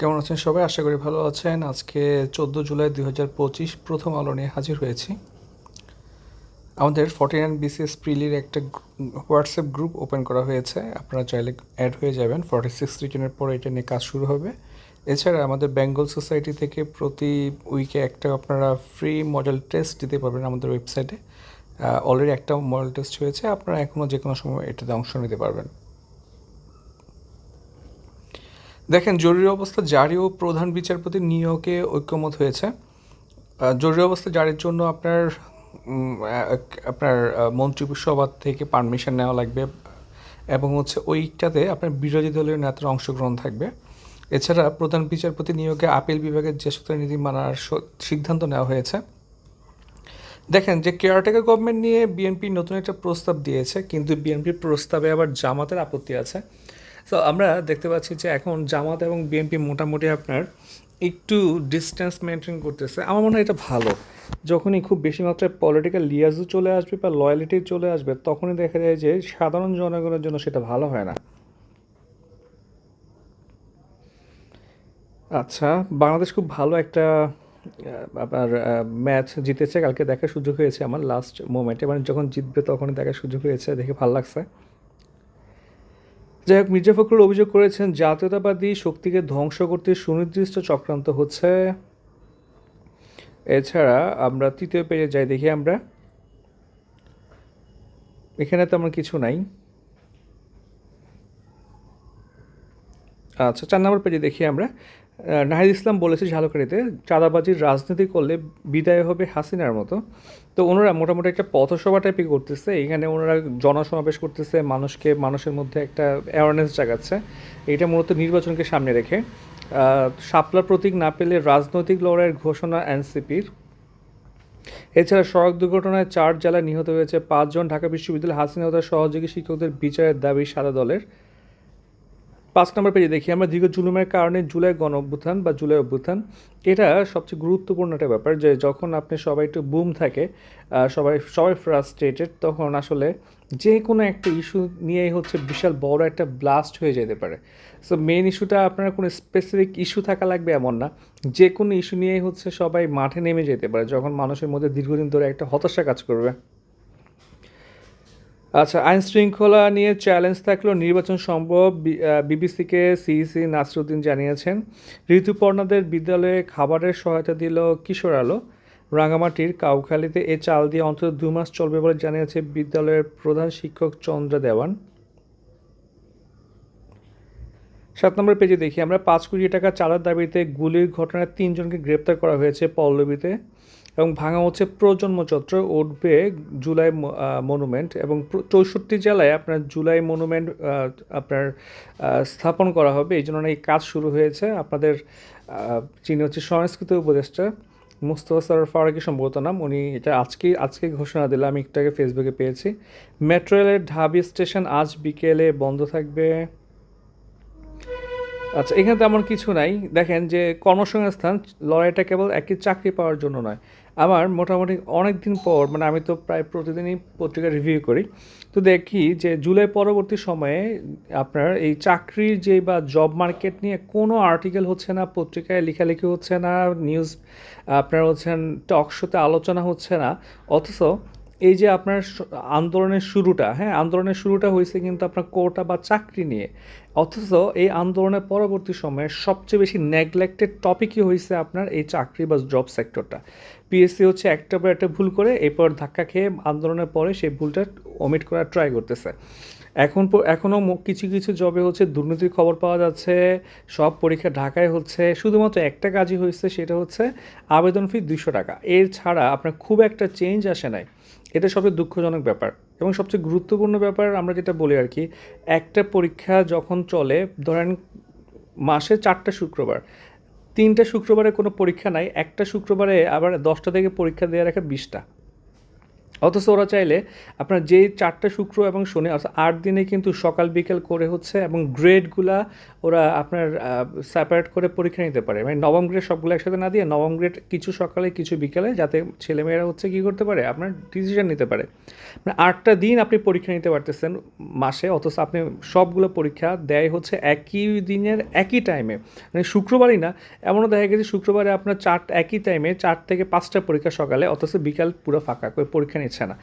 কেমন আছেন সবাই? আশা করি ভালো আছেন। আজকে চোদ্দ জুলাই দুই হাজার পঁচিশ প্রথম আলো নিয়ে হাজির হয়েছি। আমাদের ফর্টি নাইন বিসিএস প্রিলির একটা হোয়াটসঅ্যাপ গ্রুপ ওপেন করা হয়েছে। আপনারা চাইলে অ্যাড হয়ে যাবেন। ফর্টি সিক্স রিজনের পরে এটা নিয়ে কাজ শুরু হবে। এছাড়া আমাদের বেঙ্গল সোসাইটি থেকে প্রতি উইকে একটা আপনারা ফ্রি মডেল টেস্ট দিতে পারবেন আমাদের ওয়েবসাইটে। অলরেডি একটা মডেল টেস্ট হয়েছে। আপনারা এখনও যে কোনো সময় এটাতে অংশ নিতে পারবেন। দেখেন, জরুরি অবস্থা জারি ও প্রধান বিচারপতি নিয়োগে ঐক্যমত হয়েছে। জরুরি অবস্থা জারির জন্য আপনার আপনার মন্ত্রিসভা থেকে পারমিশন নেওয়া লাগবে এবং হচ্ছে ওইটাতে আপনার বিরোধী দলের নেতার অংশগ্রহণ থাকবে। এছাড়া প্রধান বিচারপতি নিয়োগে আপিল বিভাগের জ্যেষ্ঠতা নীতি মানার সিদ্ধান্ত নেওয়া হয়েছে। দেখেন যে কেয়ারটেকার গভর্নমেন্ট নিয়ে বিএনপি নতুন একটা প্রস্তাব দিয়েছে, কিন্তু বিএনপির প্রস্তাবে আবার জামাতের আপত্তি আছে। তো আমরা দেখতে পাচ্ছি যে এখন জামাত এবং বিএনপি মোটামুটি আপনার একটু ডিস্টেন্স মেনটেন করতেছে। আমার মনে হয় এটা ভালো। যখনই খুব বেশি মাত্রায় পলিটিক্যাল লিয়াজও চলে আসবে বা লয়ালিটি চলে আসবে, তখনই দেখা যায় যে সাধারণ জনগণের জন্য সেটা ভালো হয় না। আচ্ছা বাংলাদেশ খুব ভালো একটা আপনার ম্যাচ জিতেছে। কালকে দেখার সুযোগ হয়েছে আমার লাস্ট মোমেন্টে মানে যখন জিতবে তখনই দেখার সুযোগ হয়েছে। দেখে ভালো লাগছে। যাই হোক, মির্জা ফখরুল অভিযোগ করেছেন জাতীয়তাবাদী শক্তিকে ধ্বংস করতে সুনির্দিষ্ট চক্রান্ত হচ্ছে। এছাড়া আমরা তৃতীয় পেজে যাই, দেখি আমরা। এখানে তো আমার কিছু নাই। আচ্ছা চার নম্বর পেজে দেখি আমরা। নাহিদ ইসলাম বলেছে ঝালকারিতে, চাঁদাবাজির রাজনীতি করলে বিদায় হবে হাসিনার মতো। তো ওনারা মোটামুটি একটা পথসভা টাইপই করতেছে। এখানে ওনারা জনসমাবেশ করতেছে, মানুষকে, মানুষের মধ্যে একটা অ্যাওয়ারনেস জাগাচ্ছে। এটা মূলত নির্বাচনকে সামনে রেখে। শাপলা প্রতীক না পেলে রাজনৈতিক লড়াইয়ের ঘোষণা এনসিপির। এছাড়া সড়ক দুর্ঘটনায় চার জেলায় নিহত হয়েছে পাঁচজন। ঢাকা বিশ্ববিদ্যালয় হাসিনা তার সহযোগী শিক্ষকদের বিচারের দাবি সাদা দলের। পাঁচ নম্বর পেজে দেখি, আমরা দীর্ঘ জুলুমের কারণে জুলাই গণ অভ্যুত্থান বা জুলাই অভ্যুত্থান, এটা সবচেয়ে গুরুত্বপূর্ণ একটা ব্যাপার যে যখন আপনি সবাই একটু বুম থাকে সবাই সবাই ফ্রাস্ট্রেটেড তখন আসলে যে কোনো একটা ইস্যু নিয়েই হচ্ছে বিশাল বড় একটা ব্লাস্ট হয়ে যেতে পারে। সো মেন ইস্যুটা আপনার কোনো স্পেসিফিক ইস্যু থাকা লাগবে এমন না। যে কোনো ইস্যু নিয়েই হচ্ছে সবাই মাঠে নেমে যেতে পারে, যখন মানুষের মধ্যে দীর্ঘদিন ধরে একটা হতাশা কাজ করবে। আচ্ছা আইন শৃঙ্খলা নিয়ে চ্যালেঞ্জ থাকলেও নির্বাচন সম্ভব বিবিসিকে সিইসি নাসরুদ্দিন জানিয়েছেন। ঋতুপর্ণাদের বিদ্যালয়ে খাবারের সহায়তা দিল কিশোর আলো। রাঙামাটির কাউখালীতে এ চাল দিয়ে অন্তত দু মাস চলবে বলে জানিয়েছে বিদ্যালয়ের প্রধান শিক্ষক চন্দ্র দেওয়ান। সাত নম্বর পেজে দেখি, আমরা পাঁচ কোটি টাকা চালার দাবিতে গুলির ঘটনায় তিনজনকে গ্রেপ্তার করা হয়েছে পল্লবীতে। এবং ভাঙা হচ্ছে প্রজন্ম চত্র উঠবে জুলাই মনুমেন্ট এবং চৌষট্টি জেলায় আপনার জুলাই মনুমেন্ট আপনার স্থাপন করা হবে। এই জন্য এই কাজ শুরু হয়েছে। আপনাদের যিনি হচ্ছে সংস্কৃত উপদেষ্টা, মুস্তফা সরর ফারুকি সম্ভবত নাম, উনি এটা আজকে আজকে ঘোষণা দিলে আমি একটু আগে ফেসবুকে পেয়েছি। মেট্রো রেলের ঢাবি স্টেশন আজ বিকেলে বন্ধ থাকবে। আচ্ছা এখানে তেমন কিছু নাই। দেখেন যে কর্মসংস্থান, লড়াইটা কেবল একই চাকরি পাওয়ার জন্য নয়। আমার মোটামুটি অনেক দিন পর মানে আমি তো প্রায় প্রতিদিনই পত্রিকা রিভিউ করি। তো দেখি যে জুলাই পরবর্তী সময়ে আপনার এই চাকরির যে বা জব মার্কেট নিয়ে কোনো আর্টিকেল হচ্ছে না, পত্রিকায় লেখালেখি হচ্ছে না নিউজ আপনার হচ্ছেন টক শোতে আলোচনা হচ্ছে না। অথচ এই যে আপনার আন্দোলনের শুরুটা হ্যাঁ আন্দোলনের শুরুটা হয়েছে কিন্তু আপনার কোটা বা চাকরি নিয়ে। অথচ এই আন্দোলনের পরবর্তী সময়ে সবচেয়ে বেশি নেগলেক্টেড টপিকই হয়েছে আপনার এই চাকরি বা জব সেক্টরটা পিএসসি হচ্ছে একটা পর একটা ভুল করে, এরপর ধাক্কা খেয়ে আন্দোলনের পরে সেই ভুলটা ওমিট করার ট্রাই করতেছে। এখন এখনও কিছু কিছু জবে হচ্ছে দুর্নীতির খবর পাওয়া যাচ্ছে, সব পরীক্ষা ঢাকায় হচ্ছে। শুধুমাত্র একটা কাজই হয়েছে, সেটা হচ্ছে আবেদন ফি দুশো টাকা। এর ছাড়া আপনার খুব একটা চেঞ্জ আসে নাই। এটা সবচেয়ে দুঃখজনক ব্যাপার এবং সবচেয়ে গুরুত্বপূর্ণ ব্যাপার আমরা যেটা বলি আর কি, একটা পরীক্ষা যখন চলে, ধরেন মাসে চারটা শুক্রবার, তিনটা শুক্রবারে কোনো পরীক্ষা নাই, একটা শুক্রবারে আবার দশটা থেকে পরীক্ষা দেওয়া রাখে বিশটা। অথচ ওরা চাইলে আপনার যে চারটে শুক্র এবং শনি, অর্থাৎ আট দিনে কিন্তু সকাল, বিকেল করে হচ্ছে এবং গ্রেডগুলা ওরা আপনার সেপারেট করে পরীক্ষা নিতে পারে। মানে নবম গ্রেড সবগুলো একসাথে না দিয়ে নবম গ্রেড কিছু সকালে, কিছু বিকেলে যাতে ছেলেমেয়েরা হচ্ছে কী করতে পারে, আপনার ডিসিশন নিতে পারে। মানে আটটা দিন আপনি পরীক্ষা নিতে পারতেছেন মাসে, অথচ আপনি সবগুলো পরীক্ষা দেয় হচ্ছে একই দিনের একই টাইমে মানে শুক্রবারই না, এমনও দেখা গেছে শুক্রবারে আপনার চার, একই টাইমে চার থেকে পাঁচটা পরীক্ষা সকালে, অথচ বিকাল পুরো ফাঁকা করে পরীক্ষা নিচ্ছে না।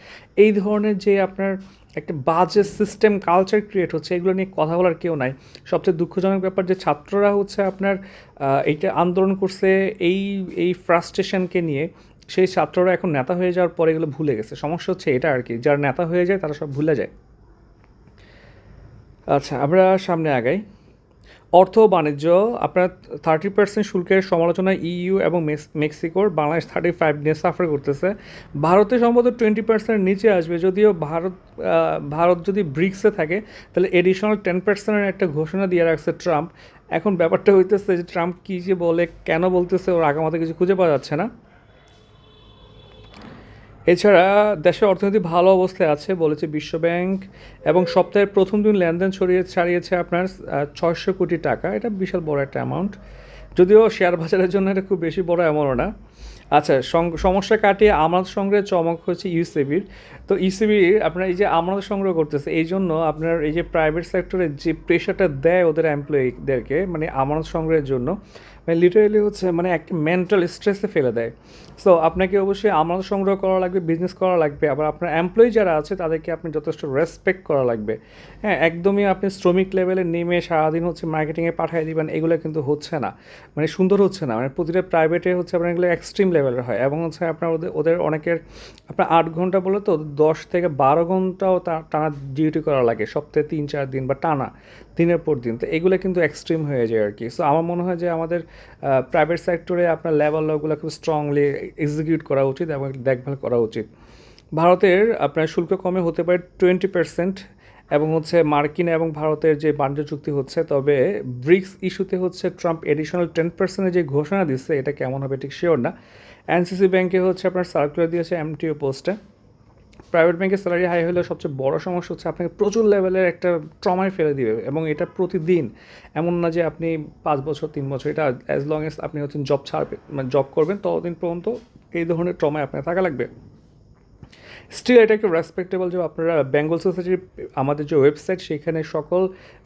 এই ধরনের যে আপনার একটা বাজে সিস্টেম কালচার ক্রিয়েট হচ্ছে, এগুলো নিয়ে কথা বলার কেউ নাই। সবচেয়ে দুঃখজনক ব্যাপার যে ছাত্ররা হচ্ছে আপনার এইটা আন্দোলন করছে, এই এই ফ্রাস্ট্রেশনকে নিয়ে সেই ছাত্ররা এখন নেতা হয়ে যাওয়ার পরে এগুলো ভুলে গেছে। সমস্যা হচ্ছে এটা আর কি, যারা নেতা হয়ে যায় তারা সব ভুলে যায়। আচ্ছা আমরা সামনে আগাই। অর্থ বাণিজ্য, আপনার থার্টি পার্সেন্ট শুল্কের সমালোচনা ইইউ এবং মেক্সিকোর বাংলাদেশ থার্টি ফাইভ নিয়ে সাফার করতেছে। ভারতে সম্ভবত টোয়েন্টি পার্সেন্ট নিচে আসবে, যদিও ভারত ভারত যদি ব্রিক্সে থাকে, তাহলে এডিশনাল টেন পার্সেন্টের একটা ঘোষণা দিয়ে রাখছে ট্রাম্প। এখন ব্যাপারটা হইতেছে যে ট্রাম্প কী যে বলে, কেন বলতেছে, ওর আগামাতে কিছু খুঁজে পাওয়া যাচ্ছে না। এছাড়া দেশের অর্থনীতি ভালো অবস্থায় আছে বলেছে বিশ্বব্যাংক, এবং সপ্তাহের প্রথম দিন লেনদেন ছড়িয়ে ছাড়িয়েছে আপনার ছয়শো কোটি টাকা। এটা বিশাল বড় একটা অ্যামাউন্ট যদিও শেয়ার বাজারের জন্য এটা খুব বেশি বড় অ্যামাউন্ট না। আচ্ছা সমস্যা কাটিয়ে আমানত সংগ্রহের চমক হচ্ছে ইউসিবির। তো ইউসিবি, আপনার এই যে আমানত সংগ্রহ করতেছে, এই জন্য আপনার এই যে প্রাইভেট সেক্টরে যে প্রেশারটা দেয় ওদের এমপ্লয়িদেরকে মানে আমানত সংগ্রহের জন্য মানে লিটারেলি হচ্ছে মানে একটা মেন্টাল স্ট্রেসে ফেলে দেয়। সো আপনাকে অবশ্যই আমানত সংগ্রহ করা লাগবে বিজনেস করা লাগবে, আবার আপনার এমপ্লয়ি যারা আছে, তাদেরকে আপনি যথেষ্ট রেসপেক্ট করা লাগবে। হ্যাঁ একদমই আপনি শ্রমিক লেভেলে নেমে সারাদিন হচ্ছে মার্কেটিংয়ে পাঠিয়ে দিবেন, এগুলো কিন্তু হচ্ছে না। মানে সুন্দর হচ্ছে না। মানে প্রতিটা প্রাইভেটে হচ্ছে আপনার এগুলো এক্সট্রিম লেভেলের হয় এবং হচ্ছে আপনার ওদের ওদের অনেকের, আপনার আট ঘণ্টা বলে তো দশ থেকে বারো ঘন্টাও টানা ডিউটি করা লাগে। সপ্তাহে তিন, চার দিন বা টানা দিনের পর দিন। তো এগুলো কিন্তু এক্সট্রিম হয়ে যায় আর কি। সো আমার মনে হয় যে আমাদের প্রাইভেট সেক্টরে আপনার লেভেল লগুলো খুব স্ট্রংলি এক্সিকিউট করা উচিত এবং দেখভাল করা উচিত। ভারতের আপনার শুল্ক কমে হতে পারে টোয়েন্টি পার্সেন্ট এবং হচ্ছে মার্কিন এবং ভারতের যে বাণিজ্য চুক্তি হচ্ছে, তবে ব্রিক্স ইস্যুতে হচ্ছে ট্রাম্প এডিশনাল টেন পার্সেন্টের যে ঘোষণা দিচ্ছে, এটা কেমন হবে ঠিক শিওর না। এনসিসি ব্যাংকে হচ্ছে আপনার সার্কুলার দিয়েছে এমটিও পোস্টে প্রাইভেট ব্যাংকের স্যালারি হাই হলে সবচেয়ে বড় সমস্যা হচ্ছে আপনাকে প্রচুর লেভেলের একটা ট্রমায় ফেলে দিবে এবং এটা প্রতিদিন। এমন না যে আপনি পাঁচ বছর, তিন বছর, এটা অ্যাজ লং এস আপনি হচ্ছেন জব ছাড়বেন মানে জব করবেন, ততদিন পর্যন্ত এই ধরনের ট্রমায় আপনার থাকা লাগবে। স্টিল এটা একটু রেসপেক্টেবল যে আপনারা বেঙ্গল সোসাইটির আমাদের যে ওয়েবসাইট সেখানে সকল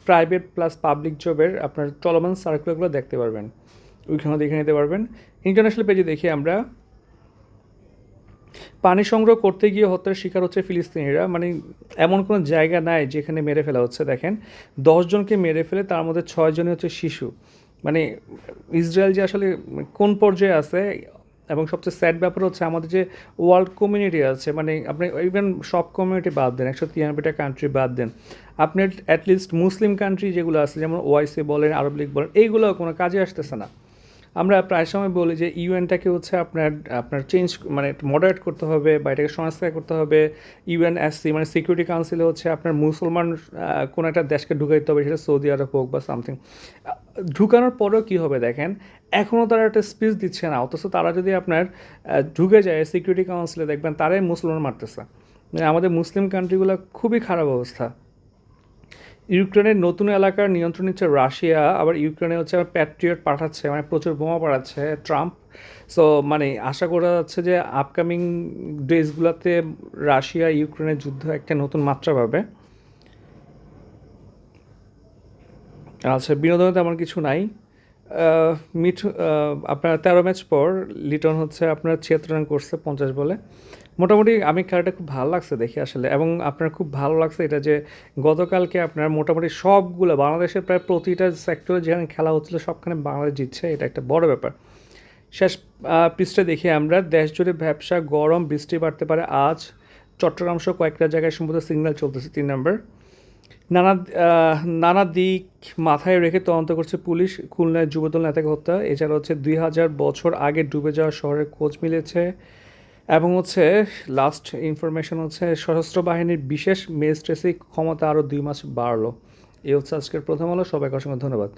প্রাইভেট প্লাস পাবলিক জবের আপনার চলমান সার্কুলারগুলো দেখতে পারবেন। ওইখানে দেখে নিতে পারবেন। ইন্টারন্যাশনাল পেজে দেখি আমরা পানি সংগ্রহ করতে গিয়ে হত্যার শিকার হচ্ছে ফিলিস্তিনিরা। মানে এমন কোনো জায়গা নাই যেখানে মেরে ফেলা হচ্ছে। দেখেন দশজনকে মেরে ফেলে, তার মধ্যে ছয়জনই হচ্ছে শিশু। মানে ইসরায়েল যে আসলে কোন পর্যায়ে আছে এবং সবচেয়ে স্যাড ব্যাপার হচ্ছে আমাদের যে ওয়ার্ল্ড কমিউনিটি আছে মানে আপনি ইভেন সব কমিউনিটি বাদ দেন, একশো তিরানব্বইটা কান্ট্রি বাদ দেন, আপনি অ্যাটলিস্ট মুসলিম কান্ট্রি যেগুলো আছে, যেমন ওয়াইসি বলেন আরব লীগ বলেন, এইগুলো কোনো কাজে আসতেছে না। আমরা প্রায় সময় বলি যে ইউএনটাকে হচ্ছে আপনার আপনার চেঞ্জ মানে মডারেট করতে হবে বা এটাকে সংস্কার করতে হবে। ইউএনএসসি মানে সিকিউরিটি কাউন্সিলে হচ্ছে আপনার মুসলমান কোনো একটা দেশকে ঢুকাইতে হবে, সেটা সৌদি আরব হোক বা সামথিং ঢুকানোর পরেও কী হবে দেখেন এখনও তারা একটা স্পিচ দিচ্ছে না, অথচ তারা যদি আপনার ঢুকে যায় সিকিউরিটি কাউন্সিলে দেখবেন তারাই মুসলমান মারতেছে। মানে আমাদের মুসলিম কান্ট্রিগুলো খুবই খারাপ অবস্থা। ইউক্রেনের নতুন এলাকার নিয়ন্ত্রণ নিচ্ছে রাশিয়া, আবার ইউক্রেনে হচ্ছে আবার প্যাট্রিয়ট পাঠাচ্ছে মানে প্রচুর বোমা পাঠাচ্ছে ট্রাম্প। সো মানে আশা করা যাচ্ছে যে আপকামিং ডেজগুলোতে রাশিয়া, ইউক্রেনের যুদ্ধ একটা নতুন মাত্রা পাবে। আচ্ছা বিনোদনে তেমন কিছু নাই। মিঠু আপনার তেরো ম্যাচ পর লিটন হচ্ছে আপনার ছিয়াত্তর রান করছে, পঞ্চাশ বলে। মোটামুটি আমি খেলাটা খুব ভালো লাগছে দেখি আসলে, এবং আপনার খুব ভালো লাগছে এটা যে গতকালকে আপনার মোটামুটি সবগুলো, বাংলাদেশের প্রায় প্রতিটা সেক্টরে যেখানে খেলা হচ্ছিল, সবখানে বাংলাদেশ জিতছে, এটা একটা বড় ব্যাপার। শেষ পৃষ্ঠে দেখি আমরা, দেশ জুড়ে ব্যবসা, গরম, বৃষ্টি বাড়তে পারে, আজ চট্টগ্রাম সহ কয়েকটা জায়গায় সম্ভবত সিগন্যাল চলতেছে তিন নম্বর নানা নানা দিক মাথায় রেখে তদন্ত করছে পুলিশ, খুলনায় যুবদল নেতাকে হত্যা, এছাড়া হচ্ছে দুই হাজার বছর আগে ডুবে যাওয়া শহরের খোঁজ মিলেছে। এবং হচ্ছে লাস্ট ইনফরমেশন হচ্ছে সশস্ত্র বাহিনীর বিশেষ মেজিস্ট্রেসি ক্ষমতা আরও দুই মাস বাড়লো। এই হচ্ছে আজকের প্রথম আলো, সবাইকে অসংখ্য ধন্যবাদ।